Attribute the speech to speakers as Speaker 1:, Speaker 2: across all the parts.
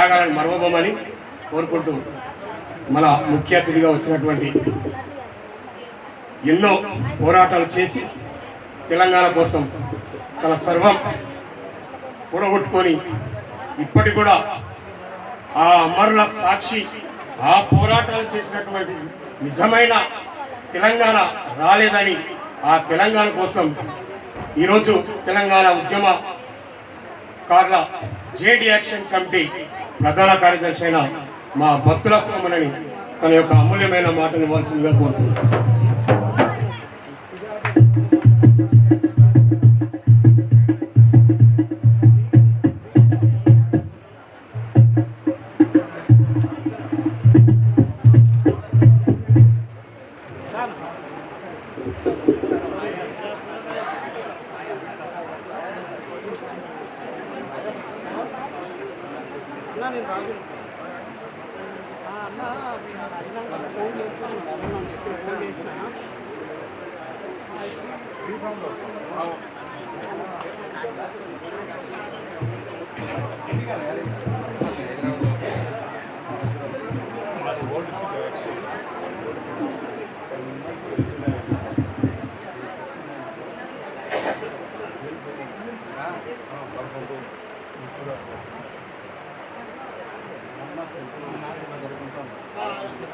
Speaker 1: అలాంటి త్యాగాలను మరవబోమని కోరుకుంటూ మన ముఖ్య అతిథిగా వచ్చినటువంటి ఎన్నో పోరాటాలు చేసి తెలంగాణ కోసం తన సర్వం కూడగొట్టుకొని ఇప్పటి కూడా ఆ అమరుల సాక్షి ఆ పోరాటాలు చేసినటువంటి నిజమైన తెలంగాణ రాలేదని ఆ తెలంగాణ కోసం ఈరోజు తెలంగాణ ఉద్యమ కార్ల జేడి యాక్షన్ కమిటీ ప్రధాన కార్యదర్శి అయిన మా భక్తుల స్వామిని తన యొక్క అమూల్యమైన మాటను ఇవ్వాల్సిందిగా కోరుతున్నాను.
Speaker 2: ఫోన్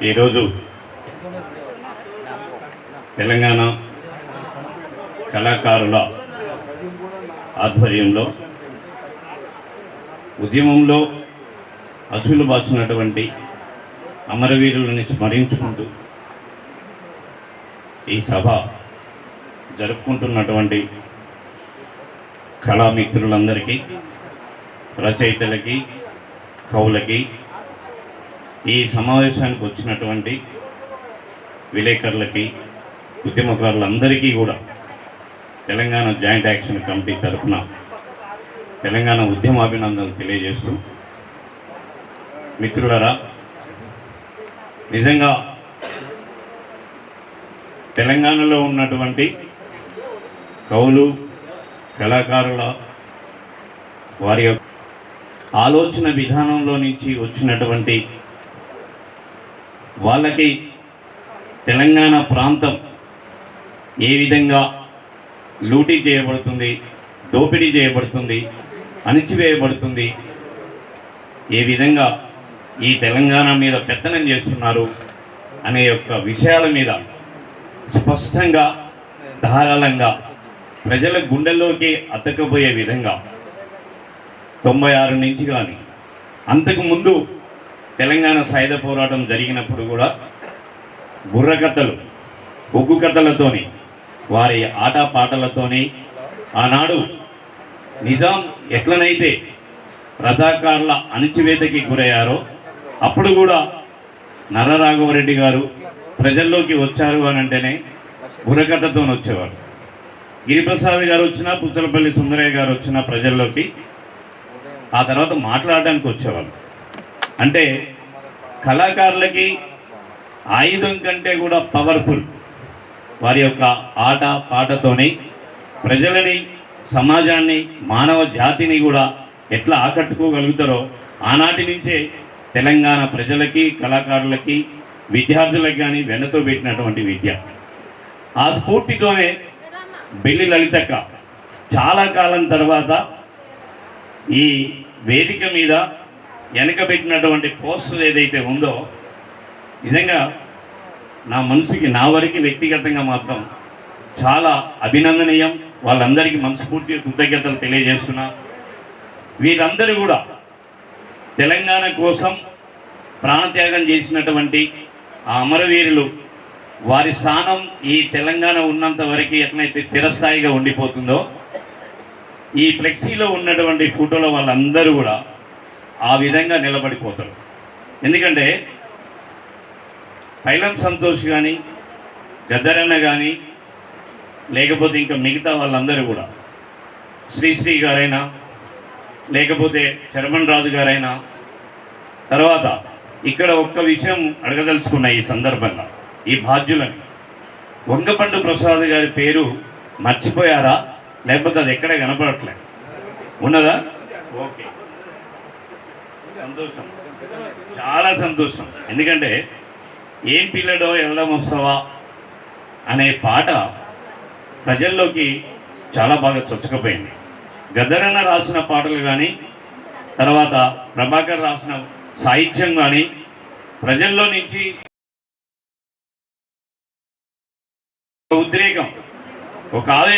Speaker 2: ఈరోజు తెలంగాణ కళాకారుల ఆధ్వర్యంలో ఉద్యమంలో అసలు బాచినటువంటి అమరవీరులని స్మరించుకుంటూ ఈ సభ జరుపుకుంటున్నటువంటి కళామిత్రులందరికీ రచయితలకి కవులకి ఈ సమావేశానికి వచ్చినటువంటి విలేకరులకి ఉద్యమకారులందరికీ కూడా తెలంగాణ జాయింట్ యాక్షన్ కమిటీ తరఫున తెలంగాణ ఉద్యమాభినందనలు తెలియజేస్తూ మిత్రులరా నిజంగా తెలంగాణలో ఉన్నటువంటి కవులు కళాకారుల వారి యొక్క ఆలోచన విధానంలో నుంచి వచ్చినటువంటి వాళ్ళకి తెలంగాణ ప్రాంతం ఏ విధంగా లూటీ చేయబడుతుంది దోపిడీ చేయబడుతుంది అణిచివేయబడుతుంది ఏ విధంగా ఈ తెలంగాణ మీద పెత్తనం చేస్తున్నారు అనే యొక్క విషయాల మీద స్పష్టంగా ధారాళంగా ప్రజల గుండెల్లోకి అతకపోయే విధంగా తొంభై ఆరు నుంచి కానీ అంతకుముందు తెలంగాణ సాయుధ పోరాటం జరిగినప్పుడు కూడా బుర్రకథలు బొగ్గు కథలతోని వారి ఆటపాటలతోని ఆనాడు నిజాం ఎట్లనైతే రజాకారుల అణిచివేతకి గురయ్యారో అప్పుడు కూడా నరరాఘవరెడ్డి గారు ప్రజల్లోకి వచ్చారు అని అంటేనే బుర్రకథతో వచ్చేవారు. గిరిప్రసాద్ గారు వచ్చినా పుచ్చలపల్లి సుందరయ్య గారు వచ్చినా ప్రజల్లోకి ఆ తర్వాత మాట్లాడడానికి వచ్చేవాళ్ళు. అంటే కళాకారులకి ఆయుధం కంటే కూడా పవర్ఫుల్ వారి యొక్క ఆట పాటతోని ప్రజలని సమాజాన్ని మానవ జాతిని కూడా ఎట్లా ఆకట్టుకోగలుగుతారో ఆనాటి నుంచే తెలంగాణ ప్రజలకి కళాకారులకి విద్యార్థులకు కానీ వెన్నతో పెట్టినటువంటి విద్య. ఆ స్ఫూర్తితోనే బెల్లి లలితక్క చాలా కాలం తర్వాత ఈ వేదిక మీద వెనకబెట్టినటువంటి పోస్టర్ ఏదైతే ఉందో నిజంగా నా మనసుకి నా వరకు వ్యక్తిగతంగా మాత్రం చాలా అభినందనీయం. వాళ్ళందరికీ మనస్ఫూర్తిగా కృతజ్ఞతలు తెలియజేస్తున్నా. వీరందరూ కూడా తెలంగాణ కోసం ప్రాణత్యాగం చేసినటువంటి ఆ అమరవీరులు వారి స్థానం ఈ తెలంగాణ ఉన్నంత వరకు ఎట్లయితే తిరస్థాయిగా ఉండిపోతుందో ఈ ఫ్లెక్సీలో ఉన్నటువంటి ఫోటోలో వాళ్ళందరూ కూడా ఆ విధంగా నిలబడిపోతారు. ఎందుకంటే పైలం సంతోష్ కానీ గద్దరన్న కానీ లేకపోతే ఇంకా మిగతా వాళ్ళందరూ కూడా శ్రీశ్రీ గారైనా లేకపోతే చరమన్ రాజు గారైనా తర్వాత ఇక్కడ ఒక్క విషయం అడగదలుచుకున్న ఈ సందర్భంగా ఈ బాధ్యులను. వంగపండు ప్రసాద్ గారి పేరు మర్చిపోయారా? లేకపోతే అది ఎక్కడ కనపడట్లేదు ఉన్నదా? ఓకే. సంతోషం. చాలా సంతోషం. ఎందుకంటే ఏం పిల్లడో వెళ్దాం వస్తావా అనే పాట ప్రజల్లోకి చాలా బాగా చొచ్చకపోయింది. గదరన్న రాసిన పాటలు కానీ తర్వాత ప్రభాకర్ రాసిన సాహిత్యం కానీ ప్రజల్లో నుంచి ఒక ఉద్రేకం ఒక ఆవేశం